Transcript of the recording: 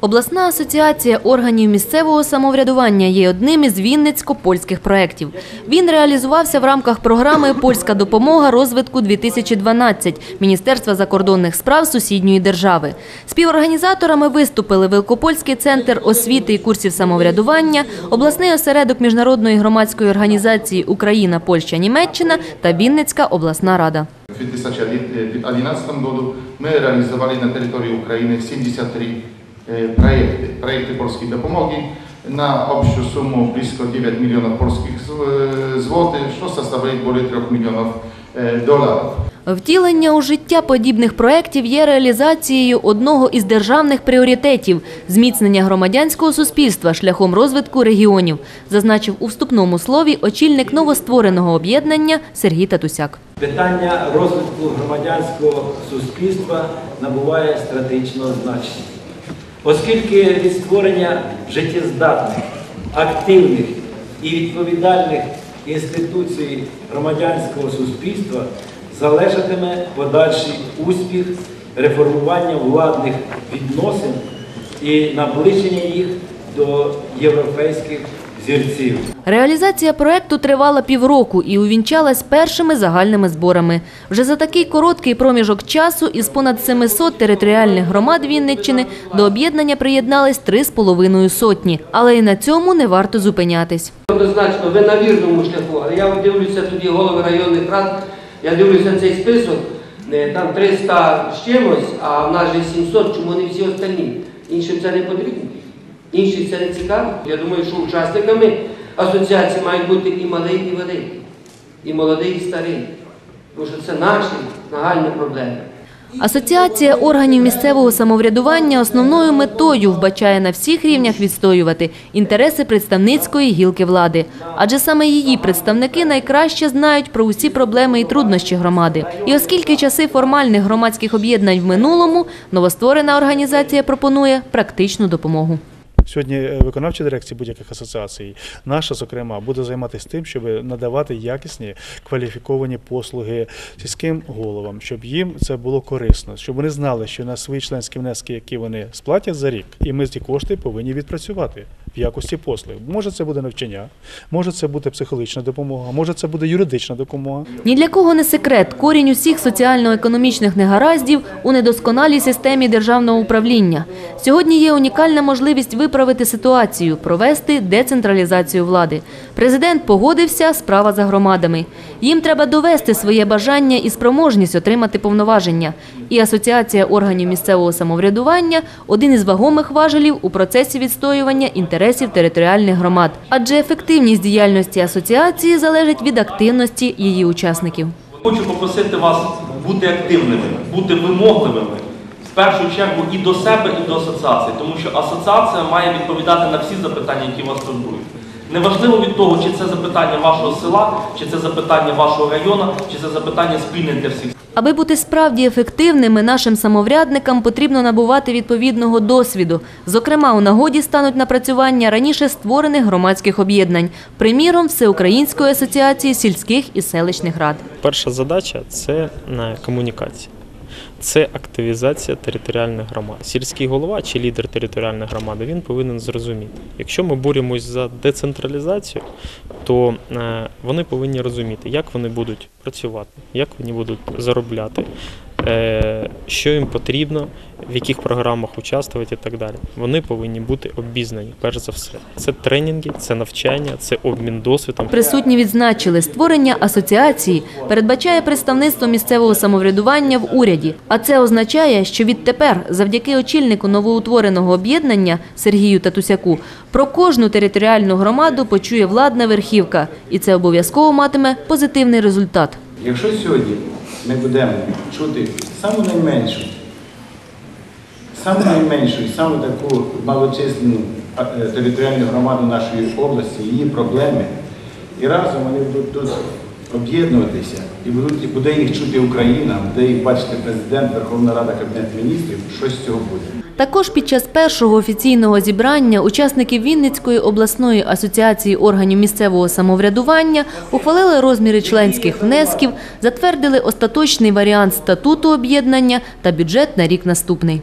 Обласна асоціація органів місцевого самоврядування є одним із вінницько-польських проєктів. Він реалізувався в рамках програми Польська допомога розвитку 2012 Міністерства закордонних справ сусідньої держави. Співорганізаторами виступили Великопольський центр освіти і курсів самоврядування, обласний осередок міжнародної громадської організації Україна, Польща, Німеччина та Вінницька обласна рада. W 2011 году мы реализовали на территории Украины 73 э, проекты. Проекты польskiej допомоги на общую сумму близко 9 миллионов польских зł- злотых, что составляет более 3 миллионов э, долларов. Втілення у життя подібних проєктів є реалізацією одного із державних пріоритетів – зміцнення громадянського суспільства шляхом розвитку регіонів, зазначив у вступному слові очільник новоствореного об'єднання Сергій Татусяк. Питання розвитку громадянського суспільства набуває стратегічного значення, оскільки від створення життєздатних, активних і відповідальних інституцій громадянського суспільства залежатиме подальший успіх реформування владних відносин і наближення їх до європейських зірців. Реалізація проекту тривала півроку і увінчалась першими загальними зборами. Вже за такий короткий проміжок часу із понад 700 територіальних громад Вінниччини до об'єднання приєднались три з половиною сотні. Але і на цьому не варто зупинятись. Однозначно, ви на вірному шляху, але я дивлюся тоді голови районних рад, я дивлюся цей список, е, там 300 з чимось, а в нас же 700, чому не всі останні? Іншим це не потрібно, іншим це не цікаво. Я думаю, що учасниками асоціації мають бути і малий, і великий, і молодий, і старий. Тому що це наші нагальні проблеми. Асоціація органів місцевого самоврядування основною метою вбачає на всіх рівнях відстоювати інтереси представницької гілки влади. Адже саме її представники найкраще знають про усі проблеми і труднощі громади. І оскільки часи формальних громадських об'єднань в минулому, новостворена організація пропонує практичну допомогу. Сьогодні е, виконавча дирекція будь-яких асоціацій, наша, зокрема, буде займатися тим, щоб надавати якісні кваліфіковані послуги сільським головам, щоб їм це було корисно, щоб вони знали, що на свої членські внески, які вони сплатять за рік, і ми ці кошти повинні відпрацювати якості послуг. Може, це буде навчання, може це буде психологічна допомога, може це буде юридична допомога. Ні для кого не секрет. Корінь усіх соціально-економічних негараздів у недосконалій системі державного управління. Сьогодні є унікальна можливість виправити ситуацію, провести децентралізацію влади. Президент погодився, справа за громадами. Їм треба довести своє бажання і спроможність отримати повноваження. І Асоціація органів місцевого самоврядування – один із вагомих важелів у процесі відстоювання інтересів територіальних громад. Адже ефективність діяльності асоціації залежить від активності її учасників. Хочу попросити вас бути активними, бути вимогливими в першу чергу і до себе, і до асоціації, тому що асоціація має відповідати на всі запитання, які вас турбують. Неважливо від того, чи це запитання вашого села, чи це запитання вашого району, чи це запитання спільне для всіх. Аби бути справді ефективними, нашим самоврядникам потрібно набувати відповідного досвіду. Зокрема, у нагоді стануть напрацювання раніше створених громадських об'єднань, приміром Всеукраїнської асоціації сільських і селищних рад. Перша задача це е, комунікація. Це активізація територіальних громад. Сільський голова чи лідер територіальної громади він повинен зрозуміти. Якщо ми боремось за децентралізацію, то е, вони повинні розуміти, як вони будуть працювати, як вони будуть заробляти, що їм потрібно, в яких програмах участвувати і так далі. Вони повинні бути обізнані, перш за все. Це тренінги, це навчання, це обмін досвідом. Присутні відзначили, створення асоціації передбачає представництво місцевого самоврядування в уряді. А це означає, що відтепер, завдяки очільнику новоутвореного об'єднання Сергію Татусяку, про кожну територіальну громаду почує владна верхівка. І це обов'язково матиме позитивний результат. Якщо сьогодні ми будемо чути саму найменшу, саму найменшу і саму таку малочисленну е, територіальну громаду нашої області, її проблеми, і разом вони будуть тут об'єднуватися і будуть, і буде їх чути Україна, буде їх бачити президент, Верховна Рада, Кабінет міністрів. Щось з цього буде. Також під час першого офіційного зібрання учасники Вінницької обласної асоціації органів місцевого самоврядування ухвалили розміри членських внесків, затвердили остаточний варіант статуту об'єднання та бюджет на рік наступний.